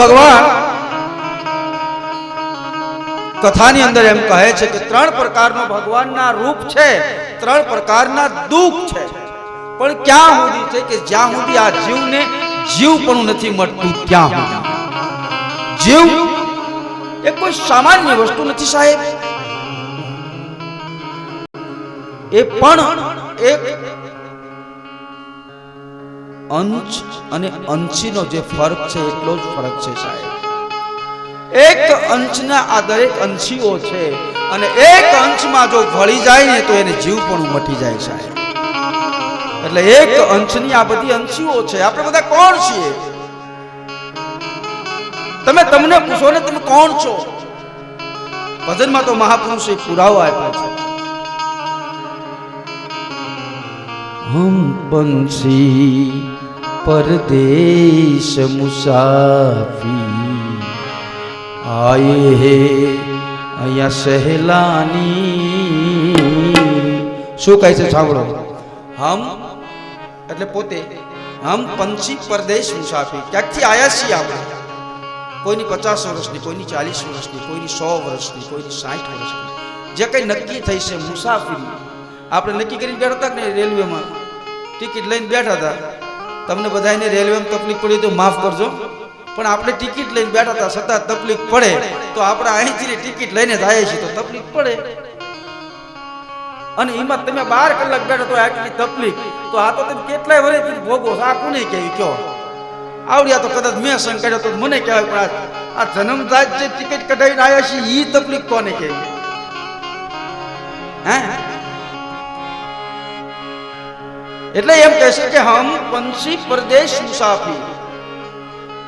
ભગવાન કથાની અંદર એમ કહે છે કે ત્રણ પ્રકારનો ભગવાનના રૂપ છે, ત્રણ પ્રકારના દુઃખ છે. પણ ક્યાં સુધી છે કે જ્યાં સુધી આ જીવને જીવ પણ નથી મળતું, ત્યાં જીવ એ કોઈ સામાન્ય વસ્તુ નથી સાહેબ. એ પણ એક અંશ અને અંશીનો જે ફરક છે, એટલો જ ફરક છે સાહેબ. એક અંશના આ દરેક અંશીઓ છે અને એક અંશમાં જો ભળી જાય ને તો એને જીવ પણ મટી જાય સાહેબ. એટલે એક અંશની આ બધી અંશીઓ છે. આપણે બધા કોણ છીએ? તમે તમને પૂછો ને તમે કોણ છો? ભજનમાં તો મહાપુરુષે પુરાવો આપ્યો છે. હમ બંસી પરદેશ મુસાફી આયે હે અહીંયા સહેલાની શું કહે છે? સાંભળો. હમ, એટલે પોતે, હમ પંછી પરદેશ મુસાફી. ક્યાંકથી આયા છીએ આપણે? કોઈની પચાસ વર્ષની, કોઈની ચાલીસ વર્ષની, કોઈની સો વર્ષની, કોઈની સાઠ વર્ષની. જે કંઈ નક્કી થઈ છે મુસાફરી, આપણે નક્કી કરીને બેઠા હતા નહીં રેલવેમાં? ટિકિટ લઈને બેઠા હતા. તમને બધાને રેલવેમાં તકલીફ પડી તો માફ કરજો. પણ આપણે ટિકિટ લઈને બેઠા હતા, છતાં તકલીફ પડે, તો આપણે અહીંથી ટિકિટ લઈને જ આવીએ છીએ તો તકલીફ પડે. અને એમાં તમે બાર કલાક બેઠા તો આટલી તકલીફ. તો આ તો તમે કેટલાય વર્ષથી ભોગો આ કોને કહેવી કયો આવડ્યા તો કદાચ મેં સંગ તો મને કહેવાય, પણ આ જન્મજાત જે ટિકિટ કઢાવીને આવ્યા છે એ તકલીફ કોને કહેવી હે? એટલે એમ કહે છે કે હમ પંછી પરદેશ મુસાફી.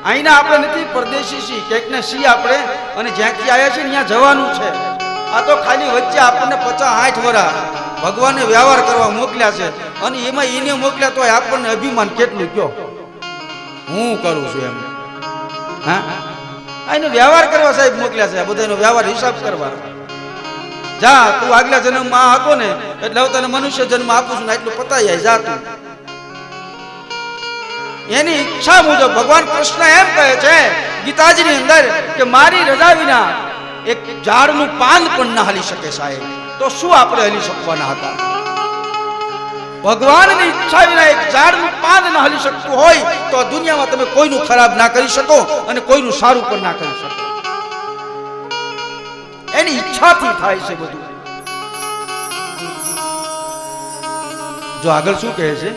અહીંના આપણે નથી, પરદેશી સી ક્યાંક ને સી આપણે? અને જ્યાંથી આવ્યા છીએ ત્યાં જવાનું છે. આ તો ખાલી વચ્ચે આપણને પચાસ આઠ વરા ભગવાને વ્યવહાર કરવા મોકલ્યા છે. અને એમાં એને મોકલ્યા તો આપણને અભિમાન કેટલું કયો? હું કરું છું એમ. હા? એનો વ્યવહાર કરવા સાહેબ મોકલ્યા છે. બધાનો વ્યવહાર હિસાબ કરવા. જા, તું આગલા જન્મમાં હતો ને. એટલે હું તને મનુષ્ય જન્મ આપું છું ને એટલું પતાઈ જાય જા તું. એની ઈચ્છા મુજબ ભગવાન કૃષ્ણ એમ કહે છે, ગીતાજીની અંદર કે મારી રજા વિના એક ઝાડનું પાન પણ ના હલી શકે સાહેબ. તો શું આપણે હલી શકવાના હતા? ભગવાનની ઈચ્છા વિના એક ઝાડનું પાન ના હલી શકતું હોય તો દુનિયામાં તમે કોઈનું ખરાબ ના કરી શકો અને કોઈનું સારું પણ ના કરી શકો. એની ઈચ્છાથી થાય છે બધું. જો આગળ શું કહે છે?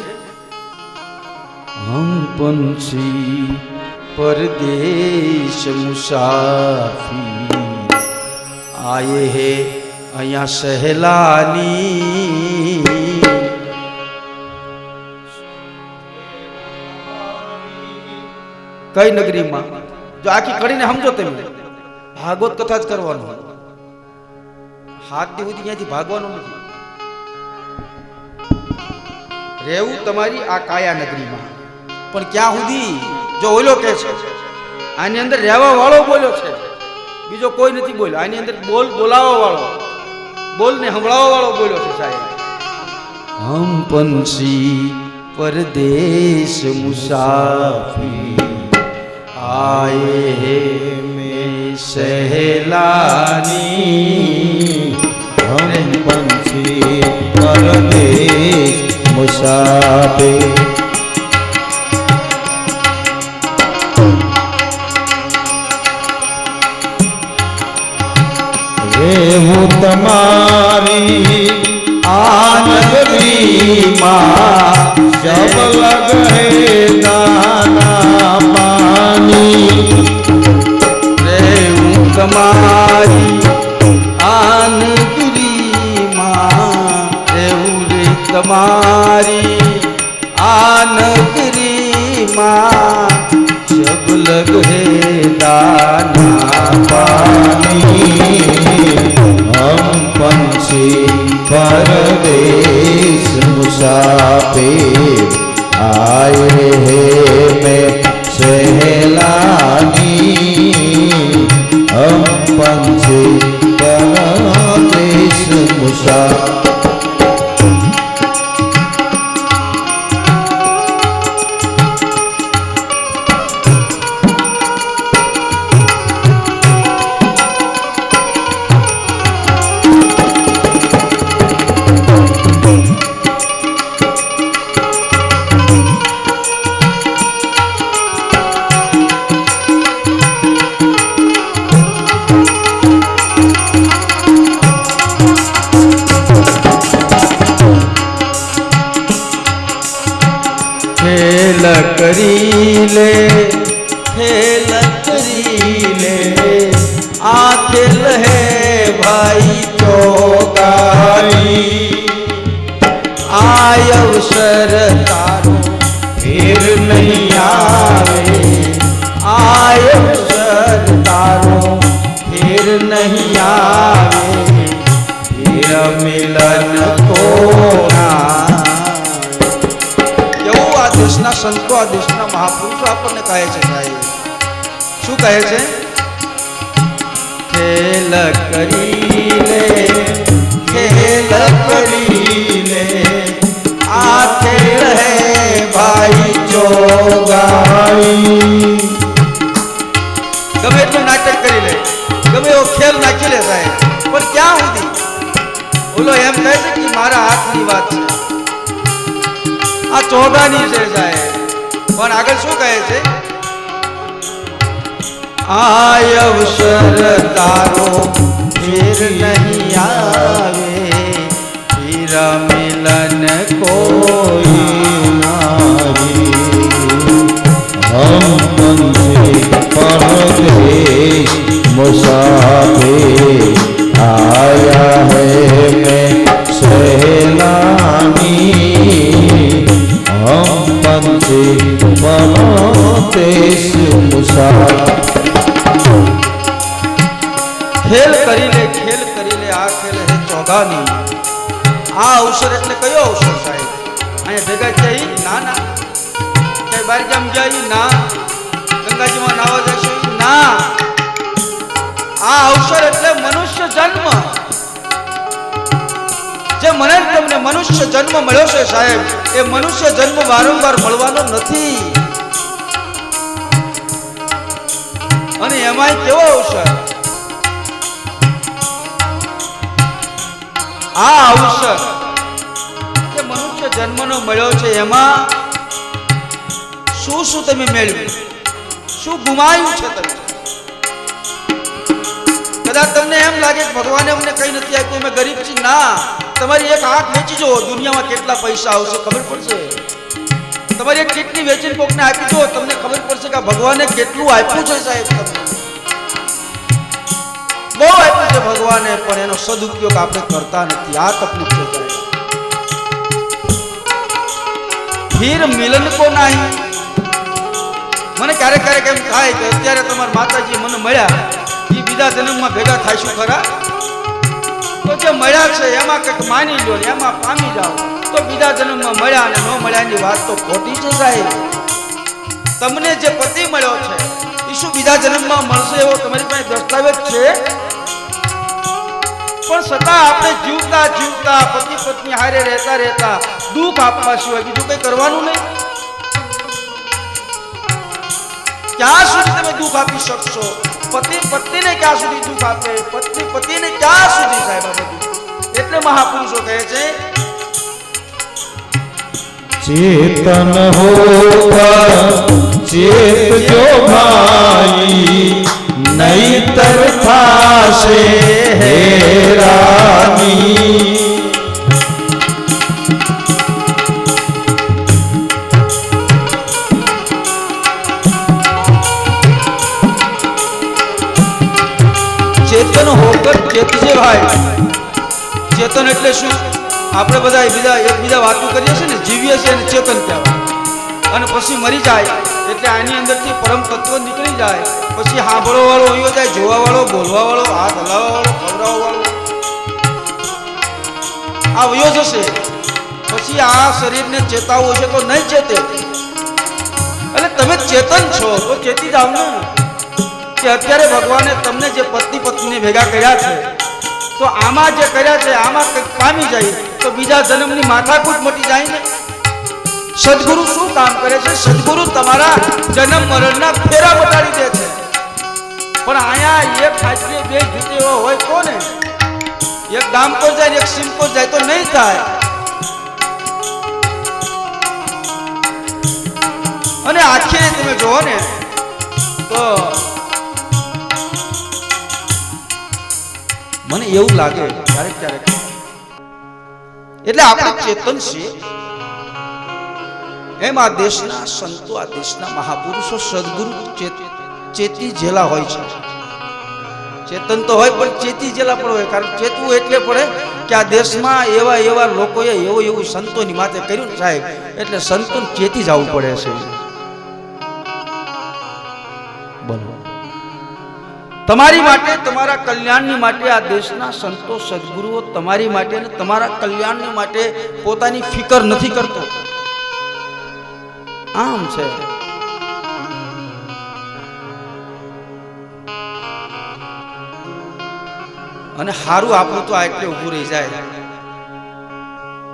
હમ પંછી પરદેશ મુસાફી આયે હે અહીંયા સહેલાની. કઈ નગરીમાં? જો આખી કરીને સમજો તમે ભાગવત કથા જ કરવાનું હાથ દી ત્યાંથી ભાગવાનું નથી. રહેવું તમારી આ કાયા નગરીમાં પણ ક્યાં સુધી? જો ઓલો કે છે, આની અંદર રહેવા વાળો બોલ્યો છે. બીજો કોઈ નથી બોલ્યો. આની અંદર બોલ બોલાવવા વાળો બોલ ને સંભળાવવા વાળો બોલ્યો છે સાહેબ. હમ પંછી પરદેશ મુસાફી આયે હે મે સહેલાની. परदेश मुसाफिर आए हैं मैं सहलानी हम पंछी परदेश मुसाफिर કરી લે દેશના સંતો આ દેશના મહાપુરુષો આપણને કહે છે સાહેબ શું કહે છે? ખેલ કરી લે, ખેલ કરી લે. આ ખેલ હે ભાઈ જોગાઈ ગમે એટલું નાટક કરી લે, ગમે એવો ખેલ નાખી લે સાહેબ. પણ ક્યાં સુધી? બોલો, એમ કહે છે કે મારા હાથની વાત છે. આ ચોદાની છે સાહેબ. પણ આગળ શું કહે છે? આ અવસર તારો ફેર નહીં આવે. હીરા મિલન કોઈ નારી હમ પંથે પરદેશ મુસાફે આયા હે મેં સહેલાની ખેલ કરી લે ખેલ કરી લે આ ખેલ હે ચોગાની. આ અવસર એટલે કયો અવસર સાહેબ? અહીંયા ભેગા થઈ ના ના. કે બાર ગામ જાય ના. ગંગાજીમાં નાવા જશો ના. આ અવસર એટલે મનુષ્ય જન્મ. તમને મનુષ્ય જન્મ મળ્યો છે સાહેબ. એ મનુષ્ય જન્મ વારંવાર મળવાનો નથી. અને એમાંય કેવો અવસર? આ અવસર મનુષ્ય જન્મનો મળ્યો છે એમાં શું શું તમે મેળવ્યું? શું ગુમાયું છે તમે? કદાચ તમને એમ લાગે ભગવાને અમને કઈ નથી આપ્યું, અમે ગરીબ છીએ. ના. તમારી એક હાથ વેચી જો દુનિયામાં કેટલા પૈસા આવશે ખબર પડશે? તમારી એક કેટલી વેચીને કોકને આપી દો, તમને ખબર પડશે કે ભગવાને કેટલું આપ્યું છે સાહેબ તમને. બહુ આપ્યું છે ભગવાને, પણ એનો સદુપયોગ આપણે કરતા નથી. આ તકલીફ છે. ફીર મિલન કો નહીં. મને ક્યારેક ક્યારેક એમ થાય કે અત્યારે તમારા માતાજી મને મળ્યા. એ બીજા જન્મમાં ભેગા થાય થાઈશું ખરા? જે મળ્યા છે, એમાં કંઈક માની લો એમાં પામી જાઓ. તો બીજા જન્મમાં મળ્યા અને ન મળ્યાની વાત તો ખોટી છે સાહેબ. તમને જે પતિ મળ્યો છે, એ શું બીજા જન્મમાં મળશે એવો તમારી પાસે દસ્તાવેજ છે? પણ છતાં આપણે જીવતા જીવતા, પતિ પત્ની હારે રહેતા રહેતા દુઃખ આપવા સિવાય બીજું કંઈ કરવાનું નહીં. ક્યાં સુધી તમે દુઃખ આપી શકશો? पति पत्नी ने क्या सुधी तू खाते पत्नी पति ने क्या सुधी साहेबा बधु इतने महापुरुषों कहे थे चेतन हो चेत जो भाई नई तरफा से है આપણે બધા બીજા એકબીજા વાતો કરીએ છીએ ને, જીવીએ છીએ અને ચેતન કહેવાય. અને પછી મરી જાય, એટલે આની અંદરથી પરમ તત્વ નીકળી જાય. પછી સાંભળવા વાળો અહીંયા જાય, જોવા વાળો, બોલવા વાળો, હાથ હલાવવા વાળો, ખવડાવવા વાળો. આ વયો જશે. પછી આ શરીરને ચેતાવવું છે તો નહીં ચેતે. એટલે તમે ચેતન છો, તો ચેતી જાવ ને કે અત્યારે ભગવાને તમને જે પત્ની પત્નીને ભેગા કર્યા છે, તો આમાં જે કર્યા છે, આમાં કંઈક પામી જાય. તો બીજા જન્મની માથાકૂટ મટી જાય ને? સદગુરુ શું કામ કરે છે? સદગુરુ તમારા જન્મ મરણના ફેરા બતાડી દે છે. પણ અહીંયા એક ખાચરી બે જુદી હોય કોને? એક પર જાય એક સીમ પર જાય તો નહીં થાય. અને આખી તમે જોવો ને, તો મને એવું લાગે, ક્યારેક ક્યારેક એટલે આપણે ચેતન છીએ એમ આ દેશના સંતો, આ દેશના મહાપુરુષો સદગુરુ ચેત- જેલા હોય છે. ચેતન તો હોય પણ ચેતી જેલા પણ હોય. કારણ ચેતવું એટલે પડે કે આ દેશમાં એવા એવા લોકોએ એવું એવું સંતોની માથે કર્યું સાહેબ. એટલે સંતોને ચેતી જવું પડે છે. તમારી માટે, તમારા કલ્યાણની માટે આ દેશના સંતો, સદગુરુઓ તમારી માટે અને તમારા કલ્યાણની માટે પોતાની ફિકર નથી કરતો. આમ છે. અને સારું આપણું તો આ એટલે ઊભું રહી જાય.